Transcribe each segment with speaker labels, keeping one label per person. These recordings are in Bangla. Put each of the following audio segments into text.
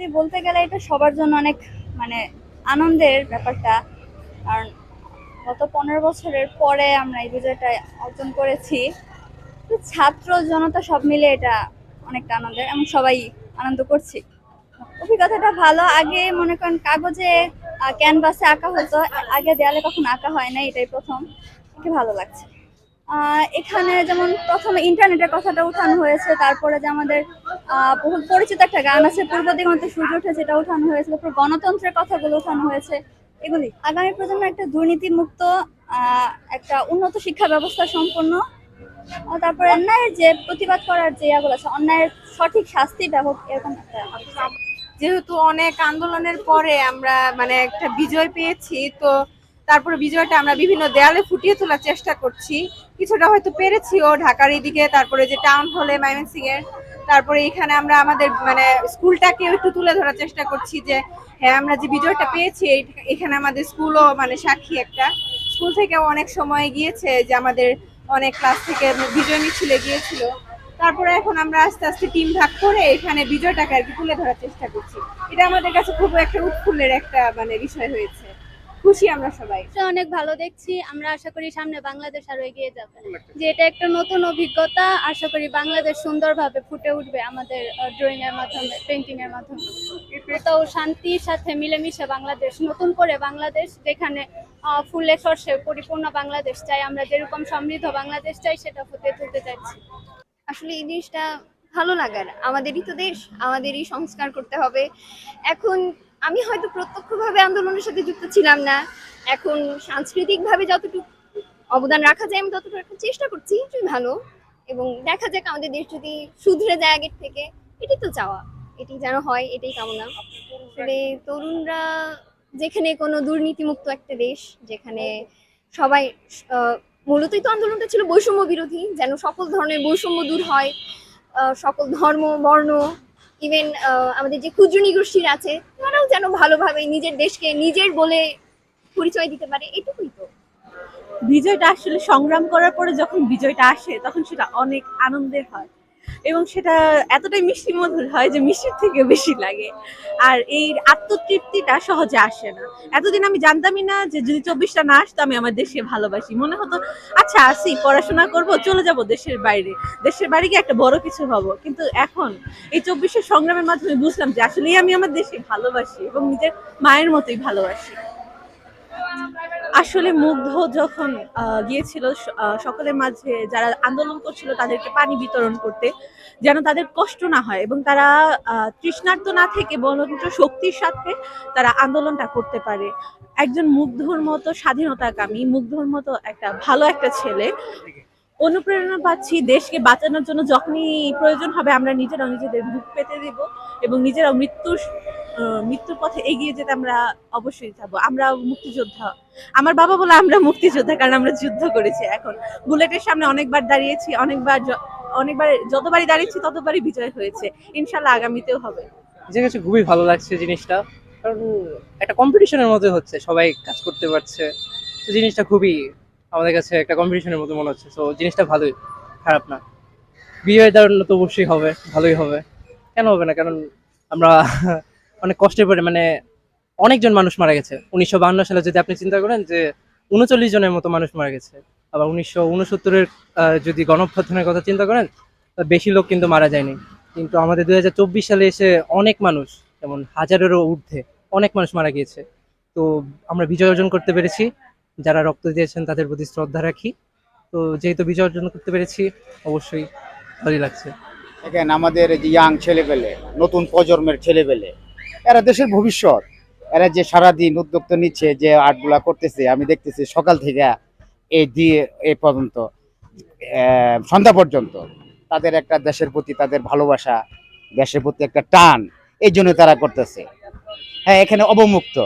Speaker 1: Actually বলতে গেলে এটা সবার জন্য অনেক মানে আনন্দের ব্যাপারটা। কারণ গত পনেরো বছরের পরে আমরা এই বিজয়টা অর্জন করেছি। ছাত্র, জনতা সব মিলে এটা অনেকটা আনন্দের এবং সবাই আনন্দ করছি। অভিজ্ঞতাটা ভালো, আগে মনে করেন কাগজে ক্যানভাসে আঁকা হতো, আগে দেয়ালে কখনো আঁকা হয় না এটাই প্রথম। ভালো লাগছে। এখানে যেমন প্রথমে ইন্টারনেটের কথাটা উঠানো হয়েছে, তারপরে যে আমাদের বহু পরিচিত একটা গান আছে, পূর্ব দিগন্তে সূর্য উঠে যেটা উঠানো হয়েছে, তারপর গণতন্ত্রের কথাগুলো উঠানো হয়েছে, এগুলি। আগামী প্রজন্ম একটা দুর্নীতি মুক্ত একটা উন্নত শিক্ষা ব্যবস্থা সম্পন্ন তারপরে অন্যায়ের যে প্রতিবাদ করার যে ইয়াগুলো আছে, অন্যায়ের সঠিক শাস্তি ব্যবহার এরকম একটা
Speaker 2: যেহেতু অনেক আন্দোলনের পরে আমরা মানে একটা বিজয় পেয়েছি, তো তারপরে বিজয়টা আমরা বিভিন্ন দেয়ালে ফুটিয়ে তোলার চেষ্টা করছি। কিছুটা হয়তো পেরেছিও ঢাকার এদিকে তারপরে যে টাউন হলে ময়মনসিং এর, তারপরে এখানে আমরা আমাদের মানে স্কুলটাকে একটু তুলে ধরার চেষ্টা করছি যে হ্যাঁ আমরা যে বিজয়টা পেয়েছি এখানে আমাদের স্কুলও মানে সাক্ষী একটা। স্কুল থেকে অনেক সময় গিয়েছে যে আমাদের অনেক ক্লাস থেকে বিজয় মিছিলে গিয়েছিল। তারপরে এখন আমরা আস্তে আস্তে টিম ভাগ করে এখানে বিজয়টাকে আর কি তুলে ধরার চেষ্টা করছি। এটা আমাদের কাছে খুব একটা উৎফুল্লের একটা মানে বিষয় হয়েছে। খুশি আমরা সবাই।
Speaker 3: অনেক ভালো দেখছি আমরা আশা করি সামনে বাংলাদেশ আরও এগিয়ে যাবে। যে এটা একটা নতুন অভিজ্ঞতা আশা করি বাংলাদেশ সুন্দরভাবে ফুটে উঠবে আমাদের ড্রয়িং এর মাধ্যমে পেন্টিং এর মাধ্যমে। তো শান্তির সাথে মিলেমিশে বাংলাদেশ নতুন করে বাংলাদেশ যেখানে ফুলে সর্ষে পরিপূর্ণ বাংলাদেশ চাই আমরা যেরকম সমৃদ্ধ বাংলাদেশ চাই সেটা ফুটে তুলতে চাইছি
Speaker 4: আসলে এই জিনিসটা ভালো লাগার। আমাদেরই তো দেশ আমাদেরই সংস্কার করতে হবে। এখন আমি হয়তো প্রত্যক্ষভাবে আন্দোলনের সাথে যুক্ত ছিলাম না। এখন সাংস্কৃতিকভাবে যতটুকু অবদান রাখা যায়, আমি ততটুকু রাখার চেষ্টা করছি এটাই ভালো এবং দেখা যাক আমাদের দেশ যদি শুধরে যায় আগের থেকে, এটাই তো চাওয়া। এটি যেন হয়, এটাই কামনা। আসলে তরুণরা যেখানে কোনো দুর্নীতিমুক্ত একটা দেশ, যেখানে সবাই মূলতই তো আন্দোলনটা ছিল বৈষম্য বিরোধী, যেন সকল ধরনের বৈষম্য দূর হয় সকল ধর্ম, বর্ণ ইভেন আমাদের যে ক্ষুদ্র নিগোষ্ঠীর আছে যেন ভালোভাবে নিজের দেশকে নিজের বলে পরিচয় দিতে পারে, এটুকুই তো।
Speaker 5: বিজয়টা আসলে সংগ্রাম করার পরে যখন বিজয়টা আসে, তখন সেটা অনেক আনন্দের হয়। এবং সেটা এতটাই মিষ্টি মধুর হয় যে মিষ্টির থেকে বেশি লাগে। আর এই আত্মতৃপ্তিটা সহজে আসে না। এতদিন আমি জানতামই না যে যদি চব্বিশটা না আসতো আমি আমার দেশে ভালোবাসি। মনে হতো আচ্ছা আসি, পড়াশোনা করব, চলে যাব দেশের বাইরে। দেশের বাইরে গিয়ে একটা বড় কিছু হব কিন্তু এখন এই চব্বিশের সংগ্রামের মাধ্যমে বুঝলাম যে আসলেই আমি আমার দেশে ভালোবাসি এবং নিজের মায়ের মতোই ভালোবাসি। আসলে মুগ্ধ যখন গিয়েছিল সকলের মাঝে যারা আন্দোলন করছিল তাদেরকে পানি বিতরণ করতে, যেন তাদের কষ্ট না হয় এবং তারা তৃষ্ণার্ত না থেকে বরঞ্চ শক্তির সাথে তারা আন্দোলনটা করতে পারে। একজন মুগ্ধর মতো স্বাধীনতাকামী, মুগ্ধর মতো একটা ভালো একটা ছেলে, অনুপ্রেরণা পাচ্ছি, দেশকে বাঁচানোর জন্য যখনই প্রয়োজন হবে আমরা নিজেরাও নিজেদের বুক পেতে দিব এবং নিজেরাও মৃত্যুর মৃত্যুর পথে এগিয়ে যেতে আমরা অবশ্যই যাব আমরা মুক্তিযোদ্ধা। আমার বাবা বলে আমরা মুক্তিযোদ্ধা কারণ আমরা যুদ্ধ করেছি এখন। বুলেটের সামনে অনেকবার দাঁড়িয়েছি, অনেকবার অনেকবার যতবারই দাঁড়িয়েছি, ততবারই বিজয় হয়েছে। ইনশাল্লাহ আগামীতেও হবে।
Speaker 6: যে কাছে খুবই ভালো লাগছে জিনিসটা। কারণ একটা কম্পিটিশনের মধ্যে হচ্ছে, সবাই কাজ করতে পারছে। তো জিনিসটা খুবই আমাদের কাছে একটা কম্পিটিশনের মতো মনে হচ্ছে। তো জিনিসটা ভালোই, খারাপ না। বিজয় দারুণ তো অবশ্যই হবে, ভালোই হবে। কেন হবে না? কারণ আমরা অনেক কষ্টের পরে মানে অনেকজন মানুষ মারা গেছে। উনিশশো সালে যদি আপনি চিন্তা করেন যে উনচল্লিশ জনের মতো মানুষ মারা গেছে, আবার উনিশশো উনসত্তরের যদি গণঅভ্যুত্থানের কথা চিন্তা করেন বেশি লোক কিন্তু মারা যায়নি। কিন্তু আমাদের দু হাজার চব্বিশ সালে এসে অনেক মানুষ, যেমন হাজারেরও ঊর্ধ্বে অনেক মানুষ মারা গিয়েছে। তো আমরা বিজয় অর্জন করতে পেরেছি। যারা রক্ত দিয়েছেন তাদের প্রতি শ্রদ্ধা রাখি। তো যেহেতু বিজয় অর্জন করতে পেরেছি, অবশ্যই ভালোই লাগছে।
Speaker 7: দেখেন আমাদের যে ইয়াং ছেলেপেলে, নতুন প্রজন্মের ছেলেপেলে এরা দেশের ভবিষ্যৎ। এরা যে সারাদিন উদ্যোক্তা নিচ্ছে, যে আর্টগুলা করতেছে, আমি দেখতেছি সকাল থেকে এই দিয়ে এ পর্যন্ত সন্ধ্যা পর্যন্ত তাদের একটা দেশের প্রতি তাদের ভালোবাসা, দেশের প্রতি একটা টান, এই জন্য তারা করতেছে। হ্যাঁ এখানে অবমুক্ত।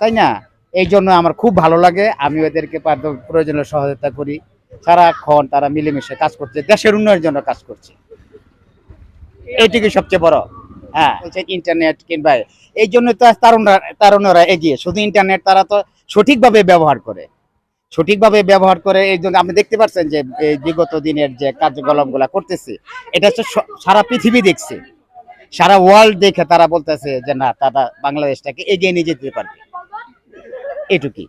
Speaker 7: তাই না? এই জন্য আমার খুব ভালো লাগে। আমি ওদেরকে প্রয়োজনীয় সহায়তা করি। সারাক্ষণ তারা মিলেমিশে কাজ করছে, দেশের উন্নয়নের জন্য কাজ করছে। এইটুকুই সবচেয়ে বড়। হ্যাঁ। ইন্টারনেট কিংবা এই জন্য তো তারুণরা তারুণরা এগিয়ে। শুধু ইন্টারনেট তারা তো সঠিকভাবে ব্যবহার করে। সঠিকভাবে ব্যবহার করে এই জন্য আপনি দেখতে পাচ্ছেন যে বিগত দিনের যে কার্যকলাপগুলা করতেছে, এটা হচ্ছে সারা পৃথিবী দেখছে। সারা ওয়ার্ল্ড দেখে তারা বলতেছে যে না, তারা বাংলাদেশটাকে এগিয়ে নিয়ে যেতে পারবে। এটুকুই।